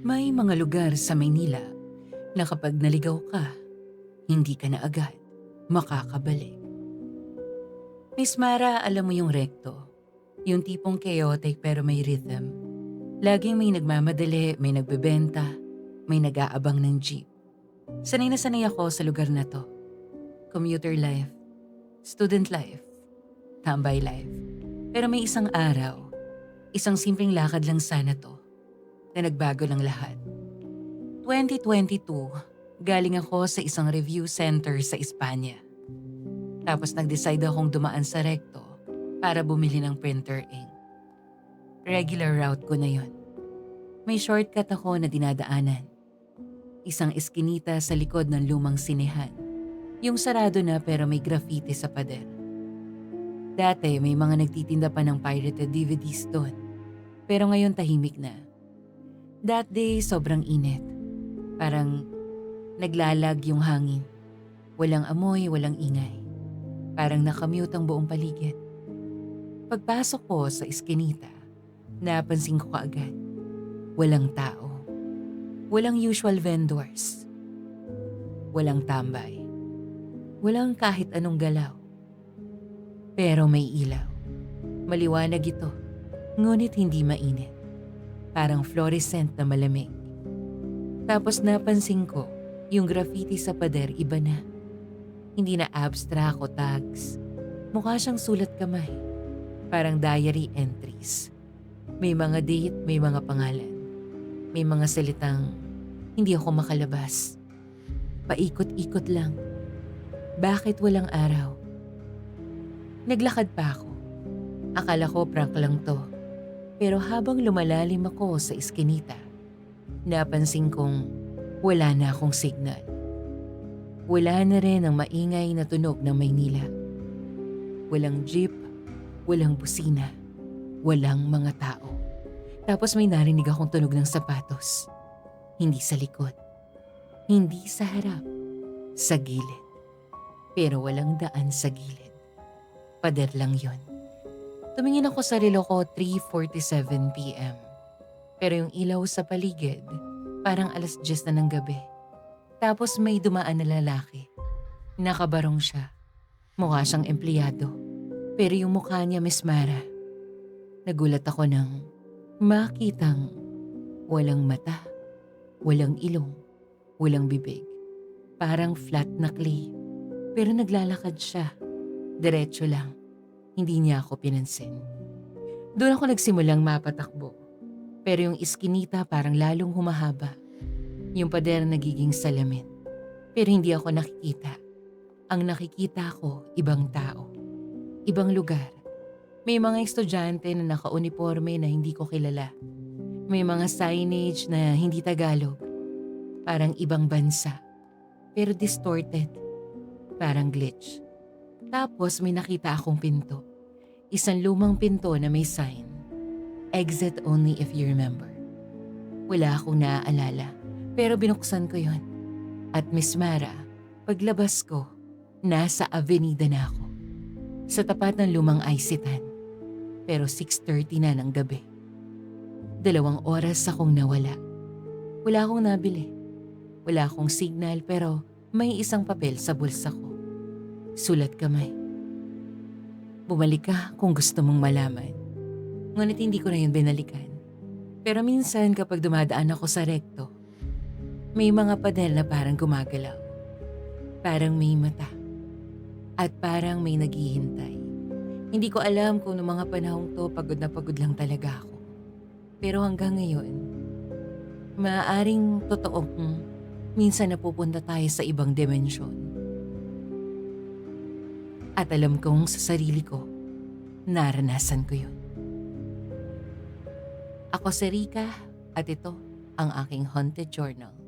May mga lugar sa Maynila na kapag naligaw ka, hindi ka na agad makakabalik. Miss Mara, alam mo yung rekto. Yung tipong chaotic pero may rhythm. Laging may nagmamadali, may nagbebenta, may nag-aabang ng jeep. Sanay na sanay ako sa lugar na to. Commuter life, student life, tambay life. Pero may isang araw, isang simpleng lakad lang sana to, na nagbago ng lahat. 2022, galing ako sa isang review center sa Espanya. Tapos nag-decide akong dumaan sa recto para bumili ng printer ink. Regular route ko na yon. May shortcut ako na dinadaanan. Isang eskinita sa likod ng lumang sinehan. Yung sarado na pero may graffiti sa pader. Dati may mga nagtitinda pa ng pirated DVDs doon. Pero ngayon tahimik na. That day sobrang init. Parang naglalag yung hangin. Walang amoy, walang ingay. Parang nakamute ang buong paligid. Pagpasok ko sa eskinita, napansin ko kaagad. Walang tao. Walang usual vendors. Walang tambay. Walang kahit anong galaw. Pero may ilaw. Maliwanag ito, ngunit hindi mainit. Parang fluorescent na malamig. Tapos napansin ko, yung graffiti sa pader iba na. Hindi na abstract o tags. Mukha siyang sulat kamay. Parang diary entries. May mga date, may mga pangalan. May mga salitang hindi ako makalabas. Paikot-ikot lang. Bakit walang araw? Naglakad pa ako. Akala ko prank lang to. Pero habang lumalalim ako sa iskinita, napansin kong wala na akong signal. Wala na rin ang maingay na tunog ng Maynila. Walang jeep, walang busina, walang mga tao. Tapos may narinig akong tunog ng sapatos. Hindi sa likod. Hindi sa harap. Sa gilid. Pero walang daan sa gilid. Pader lang yon. Tumingin ako sa relo ko 3.47pm. Pero yung ilaw sa paligid, parang alas 10 na ng gabi. Tapos may dumaan na lalaki. Nakabarong siya. Mukha siyang empleyado. Pero yung mukha niya, Miss Mara. Nagulat ako nang makitang walang mata, walang ilong, walang bibig. Parang flat na clay. Pero naglalakad siya. Diretso lang. Hindi niya ako pinansin. Doon ako nagsimulang mapatakbo. Pero yung iskinita parang lalong humahaba. Yung pader nagiging salamin. Pero hindi ako nakikita. Ang nakikita ko, ibang tao. Ibang lugar. May mga estudyante na naka-uniforme na hindi ko kilala. May mga signage na hindi Tagalog. Parang ibang bansa. Pero distorted. Parang glitch. Tapos may nakita akong pinto. Isang lumang pinto na may sign. Exit only if you remember. Wala akong naaalala. Pero binuksan ko yon. At Miss Mara, paglabas ko, nasa avenida na ako. Sa tapat ng lumang Isitan. Pero 6.30 na ng gabi. Dalawang oras akong nawala. Wala akong nabili. Wala akong signal pero may isang papel sa bulsa ko. Sulat kamay. Bumalik ka kung gusto mong malaman. Ngunit hindi ko na yun binalikan. Pero minsan kapag dumadaan ako sa rekto, may mga padel na parang gumagalaw. Parang may mata. At parang may naghihintay. Hindi ko alam kung noong mga panahong to pagod na pagod lang talaga ako. Pero hanggang ngayon, maaaring totoong minsan napupunta tayo sa ibang dimensyon. At alam kong sa sarili ko, naranasan ko yun. Ako si Rika at ito ang aking Haunted Journal.